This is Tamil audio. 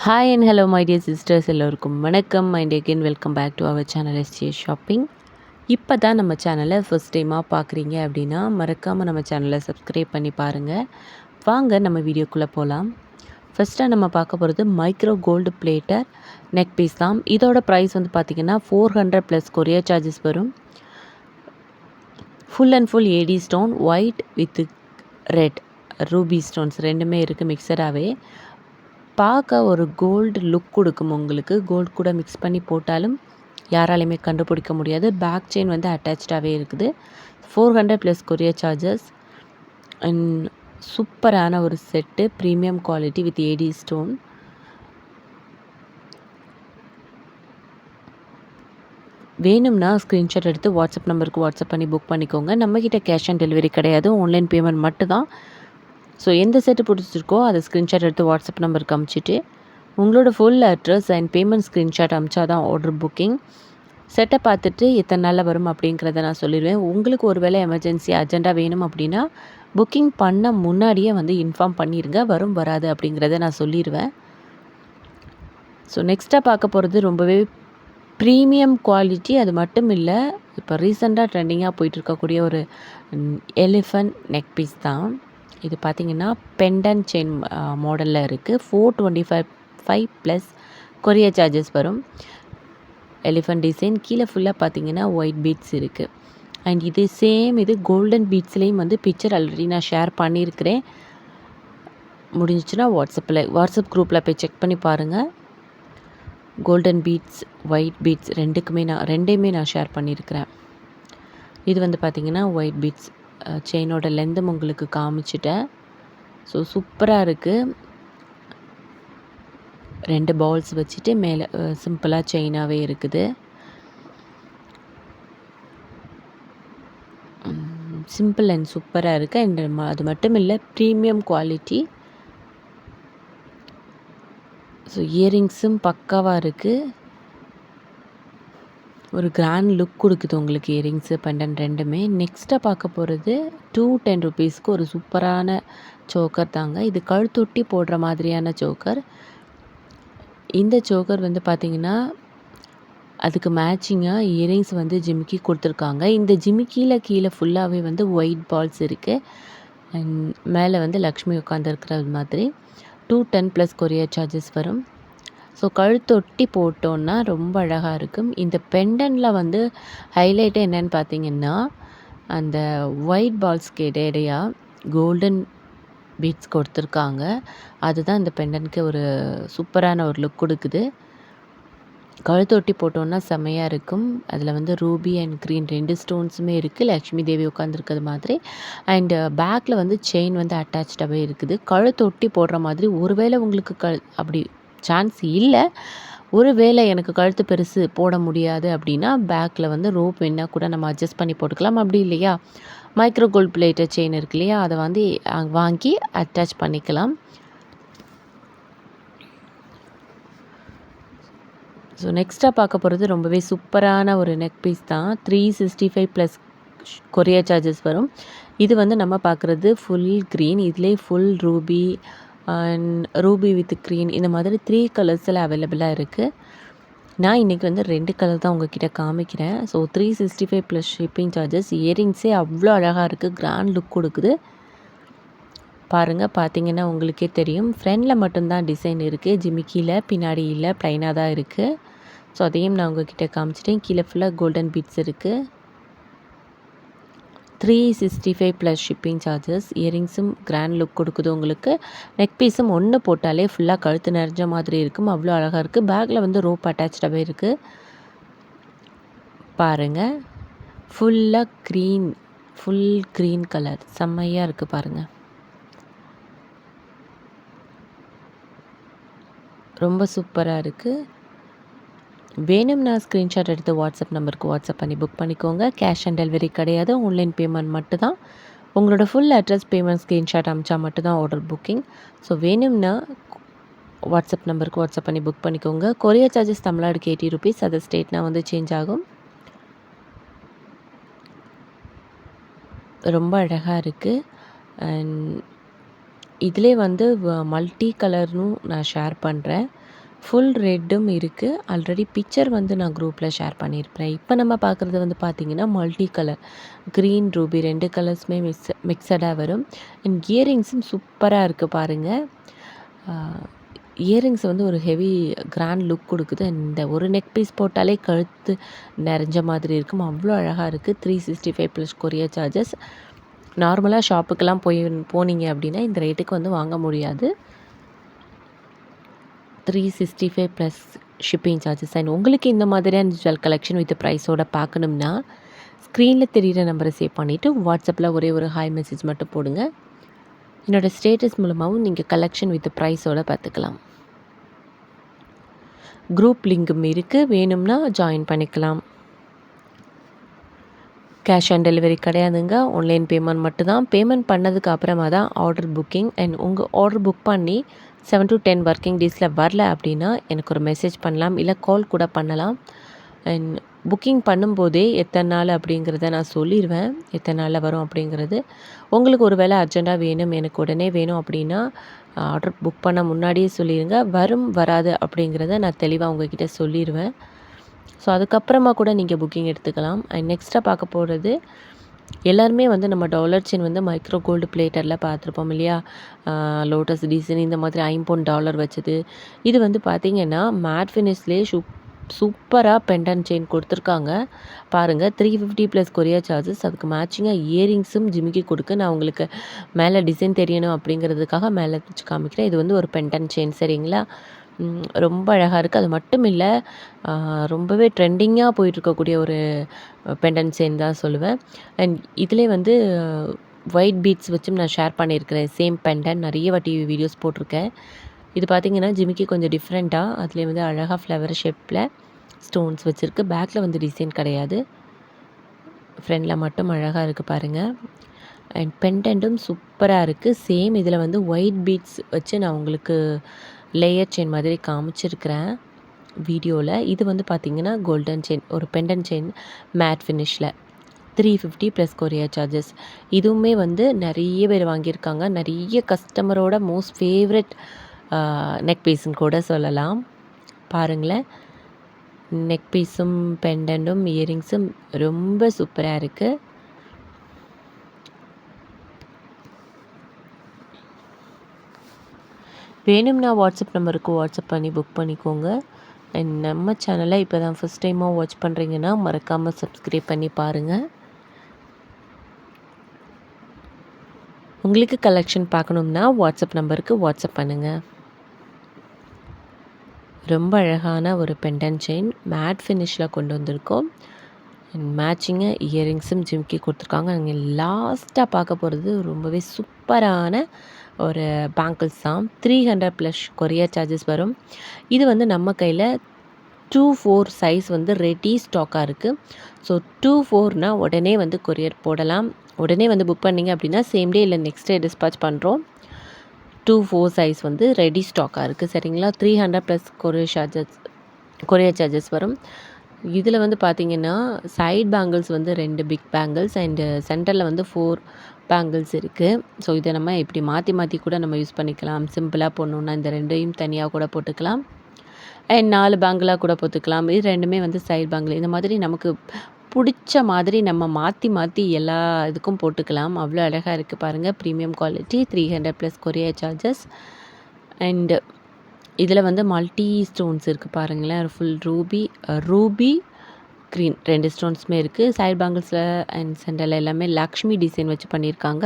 Hi and hello my dear sisters எல்லோருக்கும் வணக்கம். And again welcome back to our channel S J shopping இப்போ தான் நம்ம சேனலை ஃபஸ்ட் டைமாக பார்க்குறீங்க அப்படின்னா மறக்காமல் நம்ம சேனலை சப்ஸ்கிரைப் பண்ணி பாருங்கள் வாங்க நம்ம வீடியோக்குள்ளே போகலாம் ஃபஸ்ட்டாக நம்ம பார்க்க போகிறது micro gold plater neck piece தான். இதோட ப்ரைஸ் வந்து பார்த்திங்கன்னா four hundred plus courier charges வரும். Full and full A D stone white with red ruby stones ரெண்டுமே இருக்குது மிக்சராகவே பார்க்க ஒரு கோல்டு லுக் கொடுக்கும் உங்களுக்கு. கோல்டு கூட மிக்ஸ் பண்ணி போட்டாலும் யாராலையுமே கண்டுபிடிக்க முடியாது. பேக் செயின் வந்து அட்டாச்சாகவே இருக்குது. Four hundred plus courier charges and சூப்பரான ஒரு set premium quality with A D stone வேணும்னா ஸ்க்ரீன்ஷாட் எடுத்து வாட்ஸ்அப் நம்பருக்கு வாட்ஸ்அப் பண்ணி புக் பண்ணிக்கோங்க. நம்மக்கிட்ட கேஷ் ஆன் டெலிவரி கிடையாது. ஆன்லைன் பேமெண்ட் மட்டும்தான். ஸோ எந்த செட்டு பிடிச்சிருக்கோ அதை ஸ்க்ரீன்ஷாட் எடுத்து வாட்ஸ்அப் நம்பருக்கு அமுச்சிட்டு உங்களோட full address and payment screenshot அமிச்சா தான் ஆர்டர் புக்கிங் செட்டை பார்த்துட்டு எத்தனை நாளில் வரும் அப்படிங்கிறத நான் சொல்லிடுவேன். உங்களுக்கு ஒரு வேளை எமர்ஜென்சி அர்ஜெண்ட்டாக வேணும் அப்படின்னா புக்கிங் பண்ண முன்னாடியே வந்து இன்ஃபார்ம் பண்ணிடுங்க வரும் வராது அப்படிங்கிறத நான் சொல்லிடுவேன். ஸோ நெக்ஸ்ட்டாக பார்க்க போகிறது ரொம்பவே ப்ரீமியம் குவாலிட்டி அது மட்டும் இல்லை இப்போ ரீசெண்டாக ட்ரெண்டிங்காக போயிட்டுருக்கக்கூடிய ஒரு எலிஃபண்ட் நெக் பீஸ் தான். இது பார்த்திங்கன்னா பெண்டன் செயின் மாடலில் இருக்குது four twenty five five plus courier charges வரும். எலிஃபண்ட் டிசைன் கீழே ஃபுல்லாக பார்த்தீங்கன்னா ஒயிட் பீட்ஸ் இருக்குது அண்ட் இது சேம் இது கோல்டன் பீட்ஸ்லேயும் வந்து பிக்சர் ஆல்ரெடி நான் ஷேர் பண்ணியிருக்கிறேன். முடிஞ்சிச்சுன்னா வாட்ஸ்அப்பில் வாட்ஸ்அப் குரூப்பில் போய் செக் பண்ணி பாருங்கள் கோல்டன் பீட்ஸ் ஒயிட் பீட்ஸ் ரெண்டுக்குமே நான் ரெண்டையுமே நான் ஷேர் பண்ணியிருக்கிறேன். இது வந்து பார்த்திங்கன்னா ஒயிட் பீட்ஸ் செயினோட லென்த்தும் உங்களுக்கு காமிச்சிட்டேன். ஸோ சூப்பராக இருக்குது ரெண்டு பால்ஸ் வச்சுட்டு மேலே சிம்பிளாக செயினாகவே இருக்குது. சிம்பிள் அண்ட் சூப்பராக இருக்குது அண்ட் அது மட்டும் இல்லை ப்ரீமியம் குவாலிட்டி ஸோ இயரிங்ஸும் பக்காவாக இருக்குது ஒரு கிராண்ட் லுக் கொடுக்குது உங்களுக்கு இயரிங்ஸு பெண்டன் ரெண்டுமே. நெக்ஸ்ட்டாக பார்க்க போகிறது டூ டென் ருபீஸ்க்கு ஒரு சூப்பரான சோக்கர் தாங்க. இது கழுத்தொட்டி போடுற மாதிரியான சோக்கர் இந்த சோக்கர் வந்து பார்த்திங்கன்னா அதுக்கு மேட்சிங்காக இயரிங்ஸ் வந்து ஜிமிக்கி கொடுத்துருக்காங்க. இந்த ஜிமிக்கியில் கீழே ஃபுல்லாகவே வந்து ஒயிட் பால்ஸ் இருக்குது அண்ட் மேலே வந்து லக்ஷ்மி உட்காந்துருக்கிற மாதிரி two ten plus courier charges வரும். ஸோ கழுத்தொட்டி போட்டோன்னா ரொம்ப அழகாக இருக்கும். இந்த பெண்டனில் வந்து ஹைலைட்டு என்னென்னு பார்த்தீங்கன்னா அந்த ஒயிட் பால்ஸ்க்கு இடையிடையா கோல்டன் பீட்ஸ் கொடுத்துருக்காங்க. அதுதான் இந்த பெண்டனுக்கு ஒரு சூப்பரான ஒரு லுக் கொடுக்குது. கழுத்தொட்டி போட்டோன்னா செம்மையாக இருக்கும். அதில் வந்து ரூபி அண்ட் க்ரீன் ரெண்டு ஸ்டோன்ஸுமே இருக்குது லக்ஷ்மி தேவி உட்காந்துருக்கிறது மாதிரி. அண்டு பேக்கில் வந்து செயின் வந்து அட்டாச்சாகவே இருக்குது. கழுத்தொட்டி போடுற மாதிரி ஒருவேளை உங்களுக்கு க அப்படி சான்ஸ் இல்லை. ஒரு வேளை எனக்கு கழுத்து பெருசு போட முடியாது அப்படின்னா பேக்கில் வந்து ரோப் வேணால் கூட நம்ம அட்ஜஸ்ட் பண்ணி போட்டுக்கலாம். அப்படி இல்லையா? மைக்ரோ கோல்ட் பிளேட்டர் செயின் இருக்கு இல்லையா? அதை வந்து வாங்கி அட்டாச் பண்ணிக்கலாம். ஸோ நெக்ஸ்ட்டாக பார்க்க போகிறது ரொம்பவே சூப்பரான ஒரு நெக் பீஸ் தான். Three sixty five plus courier charges வரும். இது வந்து நம்ம பார்க்குறது ஃபுல் க்ரீன் இதுலேயே full ruby ruby with green இந்த மாதிரி த்ரீ கலர்ஸில் அவைலபிளாக இருக்குது நான் இன்றைக்கி வந்து ரெண்டு கலர் தான் உங்ககிட்ட காமிக்கிறேன். So three sixty five plus shipping charges இயரிங்ஸே அவ்வளோ அழகாக இருக்குது கிராண்ட் லுக் கொடுக்குது. பாருங்கள் பார்த்தீங்கன்னா உங்களுக்கே தெரியும். ஃப்ரண்டில் மட்டும்தான் டிசைன் இருக்குது ஜிமிக்கியில் பின்னாடி இல்லை ப்ளைனாக தான் இருக்குது ஸோ அதையும் நான் உங்ககிட்ட காமிச்சிட்டேன். கீழே ஃபுல்லாக கோல்டன் பீட்ஸ் இருக்குது three sixty five plus shipping charges இயரிங்ஸும் grand look கொடுக்குது உங்களுக்கு. நெக் பீஸும் ஒன்று போட்டாலே ஃபுல்லாக கழுத்து நிறைஞ்ச மாதிரி இருக்கும். அவ்வளோ அழகாக இருக்குது பேக்கில் வந்து ரோப் அட்டாச்சாகவே இருக்குது பாருங்கள் ஃபுல்லாக க்ரீன் ஃபுல் க்ரீன் கலர் செம்மையாக இருக்குது பாருங்கள் ரொம்ப சூப்பராக இருக்குது வேணும்னா ஸ்க்ரீன்ஷாட் எடுத்து வாட்ஸ்அப் நம்பருக்கு வாட்ஸ்அப் பண்ணி புக் பண்ணிக்கோங்க. கேஷ் ஆன் டெலிவரி கிடையாது ஆன்லைன் பேமெண்ட் மட்டும்தான். உங்களோட ஃபுல் அட்ரஸ் பேமெண்ட் ஸ்க்ரீன்ஷாட் அமிச்சா மட்டும்தான் ஆர்டர் புக்கிங் ஸோ வேணும்னா வாட்ஸ்அப் நம்பருக்கு வாட்ஸ்அப் பண்ணி புக் பண்ணிக்கோங்க. கொரியர் சார்ஜஸ் தமிழ்நாடுக்கு எயிட்டி ருபீஸ் அது ஸ்டேட்னா வந்து சேஞ்ச் ஆகும். ரொம்ப அழகாக இருக்குது அண்ட் இதிலே வந்து மல்டி கலர்னும் நான் ஷேர் பண்ணுறேன் ஃபுல் ரெட்டும் இருக்குது ஆல்ரெடி பிக்சர் வந்து நான் குரூப்பில் ஷேர் பண்ணியிருப்பேன் இப்போ நம்ம பார்க்குறது வந்து பார்த்திங்கன்னா மல்டி கலர் க்ரீன் ரூபி ரெண்டு கலர்ஸுமே மிக்ஸ் மிக்சடாக வரும். அண்ட் இயரிங்ஸும் சூப்பராக இருக்குது பாருங்கள் இயரிங்ஸ் வந்து ஒரு ஹெவி கிராண்ட் லுக் கொடுக்குது. இந்த ஒரு நெக் பீஸ் போட்டாலே கழுத்து நிறைஞ்ச மாதிரி இருக்கும். அவ்வளோ அழகாக இருக்குது three sixty five plus courier charges நார்மலாக ஷாப்புக்கெல்லாம் போய் போனீங்க அப்படின்னா இந்த ரேட்டுக்கு வந்து வாங்க முடியாது. Three sixty five plus shipping charges and உங்களுக்கு இந்த மாதிரியான ஜுவல் கலெக்ஷன் வித் ப்ரைஸோட பார்க்கணும்னா ஸ்க்ரீனில் தெரிகிற நம்பரை சேவ் பண்ணிவிட்டு வாட்ஸ்அப்பில் ஒரே ஒரு ஹாய் மெசேஜ் மட்டும் போடுங்க. என்னோடய ஸ்டேட்டஸ் மூலமாகவும் நீங்கள் கலெக்ஷன் வித் ப்ரைஸோடு பார்த்துக்கலாம். குரூப் லிங்கும் இருக்குது வேணும்னா ஜாயின் பண்ணிக்கலாம். கேஷ் ஆன் டெலிவரி கிடையாதுங்க. ஆன்லைன் பேமெண்ட் மட்டும்தான். பேமெண்ட் பண்ணதுக்கு அப்புறமா தான் ஆர்டர் புக்கிங் அண்ட் உங்கள் ஆர்டர் புக் பண்ணி செவன் டு டென் ஒர்க்கிங் டேஸில் வரல அப்படின்னா எனக்கு ஒரு மெசேஜ் பண்ணலாம் இல்லை கால் கூட பண்ணலாம். அண்ட் புக்கிங் பண்ணும்போதே எத்தனை நாள் அப்படிங்கிறத நான் சொல்லிடுவேன் எத்தனை நாளில் வரும் அப்படிங்கிறது. உங்களுக்கு ஒரு வேளை அர்ஜெண்ட்டாக வேணும் எனக்கு உடனே வேணும் அப்படின்னா ஆர்டர் புக் பண்ண முன்னாடியே சொல்லிடுங்க வரும் வராது அப்படிங்கிறத நான் தெளிவாக உங்ககிட்ட சொல்லிடுவேன் ஸோ அதுக்கப்புறமா கூட நீங்கள் புக்கிங் எடுத்துக்கலாம். அண்ட் நெக்ஸ்ட்டாக பார்க்க போகிறது எல்லாருமே வந்து நம்ம டாலர் செயின் வந்து மைக்ரோ கோல்டு பிளேட்டரில் பார்த்துருப்போம் இல்லையா? லோட்டஸ் டிசைன் இந்த மாதிரி ஐம்பொன் டாலர் வச்சது. இது வந்து பார்த்திங்கன்னா மேட் ஃபினிஷ்லேயே சூப் சூப்பராக பெண்டன் செயின் கொடுத்துருக்காங்க. பாருங்கள் three fifty plus courier charges அதுக்கு மேட்சிங்காக இயரிங்ஸும் ஜிமிக்கி கொடுக்க நான் உங்களுக்கு மேலே டிசைன் தெரியணும் அப்படிங்கிறதுக்காக மேலே வச்சு காமிக்கிறேன். இது வந்து ஒரு பெண்டன் செயின் சரிங்களா? ரொம்ப அழகாக இருக்குது அது மட்டும் இல்லை ரொம்பவே ட்ரெண்டிங்காக போயிட்டுருக்கக்கூடிய ஒரு பெண்டன் தான் சொல்லுவேன். அண்ட் இதிலே வந்து ஒயிட் பீட்ஸ் வச்சும் நான் ஷேர் பண்ணியிருக்கிறேன். சேம் பெண்டன் நிறைய வாட்டி வீடியோஸ் போட்டிருக்கேன். இது பார்த்திங்கன்னா ஜிமிக்கி கொஞ்சம் டிஃப்ரெண்ட்டாக அதுலேயே வந்து அழகாக ஃப்ளவர் ஷேப்பில் ஸ்டோன்ஸ் வச்சுருக்கு. பேக்கில் வந்து டிசைன் கிடையாது. ஃப்ரெண்டில் மட்டும் அழகாக இருக்குது பாருங்கள் அண்ட் பெண்டன்ட்டும் சூப்பராக இருக்குது சேம் இதில் வந்து ஒயிட் பீட்ஸ் வச்சு நான் உங்களுக்கு லேயர் செயின் மாதிரி காமிச்சிருக்கிறேன் வீடியோவில் இது வந்து பார்த்திங்கன்னா கோல்டன் செயின் ஒரு pendant chain matte ஃபினிஷில் three fifty plus courier charges இதுவுமே வந்து நிறைய பேர் வாங்கியிருக்காங்க. நிறைய கஸ்டமரோட மோஸ்ட் ஃபேவரட் நெக் பீஸுன்னு கூட சொல்லலாம். பாருங்களேன். நெக் பீஸும் பெண்டன்ட்டும் இயரிங்ஸும் ரொம்ப சூப்பராக இருக்குது வேணும்னா வாட்ஸ்அப் நம்பருக்கு வாட்ஸ்அப் பண்ணி புக் பண்ணிக்கோங்க. அண்ட் நம்ம சேனலை இப்போ தான் ஃபஸ்ட் டைமாக வாட்ச் பண்ணுறீங்கன்னா மறக்காமல் சப்ஸ்கிரைப் பண்ணி பாருங்கள் உங்களுக்கு கலெக்ஷன் பார்க்கணும்னா வாட்ஸ்அப் நம்பருக்கு வாட்ஸ்அப் பண்ணுங்கள் ரொம்ப அழகான ஒரு பெண்டன் செயின் மேட் ஃபினிஷில் கொண்டு வந்திருக்கோம். அண்ட் மேட்சிங்காக இயரிங்ஸும் ஜிம்கி கொடுத்துருக்காங்க. நாங்கள் லாஸ்ட்டாக பார்க்க போகிறது ரொம்பவே சூப்பரான ஒரு பேங்கிள்ஸ் தான் three hundred plus courier charges வரும். இது வந்து நம்ம கையில் டூ ஃபோர் சைஸ் வந்து ரெடி ஸ்டாக்காக இருக்குது ஸோ டூ ஃபோர்னால் உடனே வந்து கொரியர் போடலாம். உடனே வந்து புக் பண்ணிங்க அப்படின்னா சேம் டே இல்லை நெக்ஸ்ட் டே டிஸ்பேச் பண்ணுறோம் டூ ஃபோர் சைஸ் வந்து ரெடி ஸ்டாக்காக இருக்குது சரிங்களா? Three hundred plus courier charges courier charges வரும். இதில் வந்து பார்த்திங்கன்னா சைட் பேங்கிள்ஸ் வந்து ரெண்டு பிக் பேங்கிள்ஸ் அண்டு சென்டரில் வந்து ஃபோர் பேங்கிள்ஸ் இருக்குது ஸோ இதை நம்ம இப்படி மாற்றி மாற்றி கூட நம்ம யூஸ் பண்ணிக்கலாம். சிம்பிளாக போடணுன்னா இந்த ரெண்டையும் தனியாக கூட போட்டுக்கலாம். அண்ட் நாலு பேங்கிளாக கூட போட்டுக்கலாம். இது ரெண்டுமே வந்து சைட் பேங்கிள். இந்த மாதிரி நமக்கு பிடிச்ச மாதிரி நம்ம மாற்றி மாற்றி எல்லா இதுக்கும் போட்டுக்கலாம். அவ்வளோ அழகாக இருக்குது பாருங்கள் premium quality three hundred plus courier charges and இதில் வந்து மல்டி ஸ்டோன்ஸ் இருக்குது பாருங்களேன். ஃபுல் ரூபி ரூபி க்ரீன் ரெண்டு ஸ்டோன்ஸுமே இருக்குது சைட் பேங்கிள்ஸில் அண்ட் சென்டரில் எல்லாமே லக்ஷ்மி டிசைன் வச்சு பண்ணியிருக்காங்க